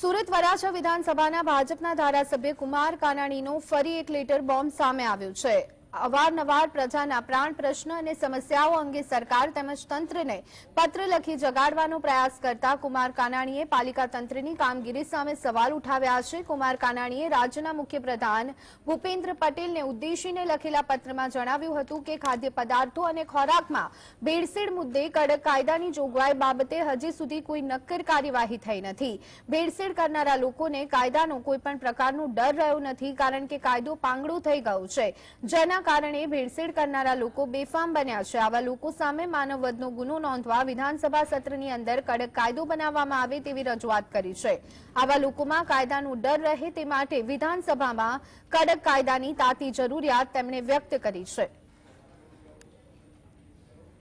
સુરત વરાછા વિધાનસભાના ભાજપના ધારાસભ્ય કુમાર કાનાણીનો ફરી એક લેટર બોમ્બ સામે આવ્યો છે. અવારનવાર પ્રજાના પ્રાણ પ્રશ્ન અને સમસ્યાઓ અંગે સરકાર તેમજ તંત્રને પત્ર લખી જગાડવાનો પ્રયાસ કરતા કુમાર કાનાણીએ પાલિકા તંત્રની કામગીરી સામે સવાલ ઉઠાવ્યા છે. કુમાર કાનાણીએ રાજ્યના મુખ્યપ્રધાન ભૂપેન્દ્ર પટેલને ઉદ્દેશીને લખેલા પત્રમાં જણાવ્યું હતું કે ખાદ્ય પદાર્થો અને ખોરાકમાં ભેળસેળ મુદ્દે કડક કાયદાની જોગવાઈ બાબતે હજી સુધી કોઈ નક્કર કાર્યવાહી થઈ નથી. ભેળસેળ કરનારા લોકોને કાયદાનો કોઈ પણ પ્રકારનો ડર રહ્યો નથી કારણ કે કાયદો પાંગડો થઈ ગયો છે. જેના કારણે ભેળસેળ કરનારા લોકો બેફામ બન્યા છે. આવા લોકો સામે માનવ વધનો ગુનો નોંધવા વિધાનસભા સત્રની અંદર કડક કાયદો બનાવવામાં આવે તેવી રજૂઆત કરી છે. આવા લોકોમાં કાયદાનો ડર રહે તે માટે વિધાનસભામાં કડક કાયદાની તાતી જરૂરિયાત તેમણે વ્યક્ત કરી છે.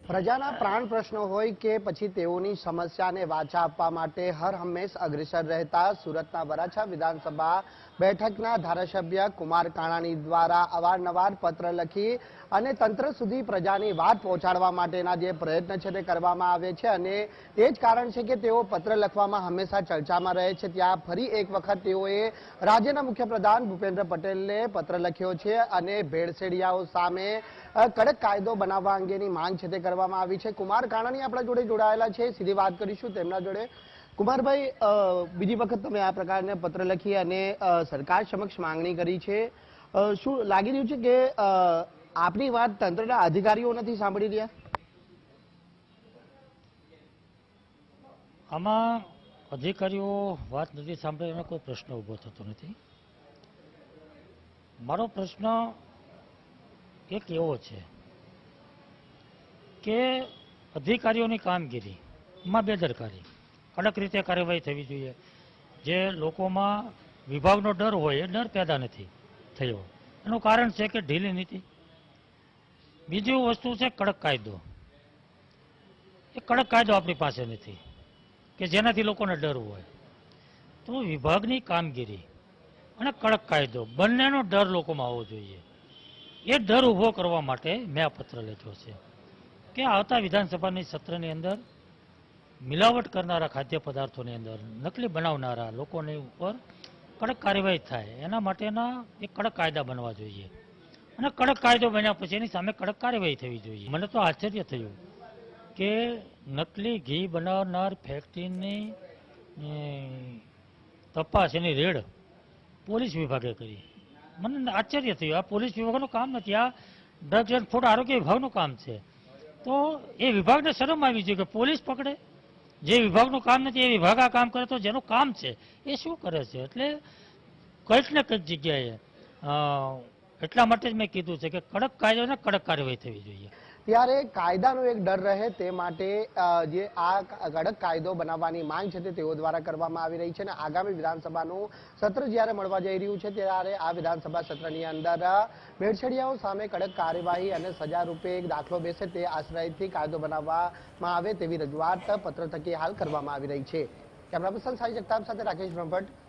પ્રજાના પ્રાણ પ્રશ્નો હોય કે પછી તેઓની સમસ્યાને વાચા આપવા માટે હર હંમેશ અગ્રેસર રહેતા સુરતના વરાછા વિધાનસભા બેઠકના ધારાસભ્ય કુમાર કાણાણી દ્વારા અવારનવાર પત્ર લખી અને તંત્ર સુધી પ્રજાની વાત પહોંચાડવા માટેના જે પ્રયત્ન છે તે કરવામાં આવે છે અને તે જ કારણ છે કે તેઓ પત્ર લખવામાં હંમેશા ચર્ચામાં રહે છે. ત્યાં ફરી એક વખત તેઓએ રાજ્યના મુખ્યપ્રધાન ભૂપેન્દ્ર પટેલને પત્ર લખ્યો છે અને ભેળસેડિયાઓ સામે કડક કાયદો બનાવવા અંગેની માંગ છે તે કરવામાં આવી છે. કુમાર કાણાની આપણા જોડે જોડાયેલા છે. સીધી વાત કરીશું તેમના જોડે. કુમારભાઈ બીજી વખત તમે આ પ્રકારને પત્ર લખી અને સરકાર સમક્ષ માંગણી કરી છે. શું લાગી રહ્યું છે કે આપની વાત તંત્રના અધિકારીઓ નથી સાંભળી રહ્યા? આમાં અધિકારીઓ વાત નથી સાંભળે એનો કોઈ પ્રશ્ન ઊભો થતો નથી. મારો પ્રશ્ન એક એવો છે. કે અધિકારીઓની કામગીરીમાં બેદરકારી, કડક રીતે કાર્યવાહી થવી જોઈએ. જે લોકોમાં વિભાગનો ડર હોય, એ ડર પેદા નથી થયો. એનું કારણ છે કે ઢીલી નીતિ. બીજી વસ્તુ છે કડક કાયદો. એ કડક કાયદો આપણી પાસે નથી, કે જેનાથી લોકોને ડર હોય. તો વિભાગની કામગીરી અને કડક કાયદો બંનેનો ડર લોકોમાં આવવો જોઈએ. એ ડર ઊભો કરવા માટે મેં આ પત્ર લખ્યો છે. કે આવતા વિધાનસભાની સત્રની અંદર મિલાવટ કરનારા ખાદ્ય પદાર્થોની અંદર નકલી બનાવનારા લોકોની ઉપર કડક કાર્યવાહી થાય. એના માટેના એક કડક કાયદા બનવા જોઈએ. અને કડક કાયદો બન્યા પછી એની સામે કડક કાર્યવાહી થવી જોઈએ. મને તો આશ્ચર્ય થયું કે નકલી ઘી બનાવનાર ફેક્ટરીની તપાસ, એની રેડ પોલીસ વિભાગે કરી. મને આશ્ચર્ય થયું. આ પોલીસ વિભાગનું કામ નથી. આ ડ્રગ્સ એન્ડ ફૂડ આરોગ્ય વિભાગનું કામ છે. તો એ વિભાગને શરમ આવી જોઈએ કે પોલીસ પકડે. જે વિભાગનું કામ નથી, એ વિભાગ આ કામ કરે તો જેનું કામ છે, એ શું કરે છે? એટલે કંઈક ને કંઈક જગ્યાએ એટલા માટે જ મેં કીધું છે કે કડક કાયદો ને કડક કાર્યવાહી થવી જોઈએ. ત્યારે કાયદાનો એક ડર રહે તે માટે જે આ કડક કાયદો બનાવવાની માંગ છે તે તેઓ દ્વારા કરવામાં આવી રહી છે અને આગામી વિધાનસભાનું સત્ર જ્યારે મળવા જઈ રહ્યું છે ત્યારે આ વિધાનસભા સત્રની અંદર ભેળસેડિયાઓ સામે કડક કાર્યવાહી અને સજા રૂપે એક દાખલો બેસે તે આશ્રયથી કાયદો બનાવવામાં આવે તેવી રજૂઆત પત્ર થકી હાલ કરવામાં આવી રહી છે. કેમેરા પર્સન સાઈ જગતાપ સાથે રાકેશ બ્રહ્મભટ્ટ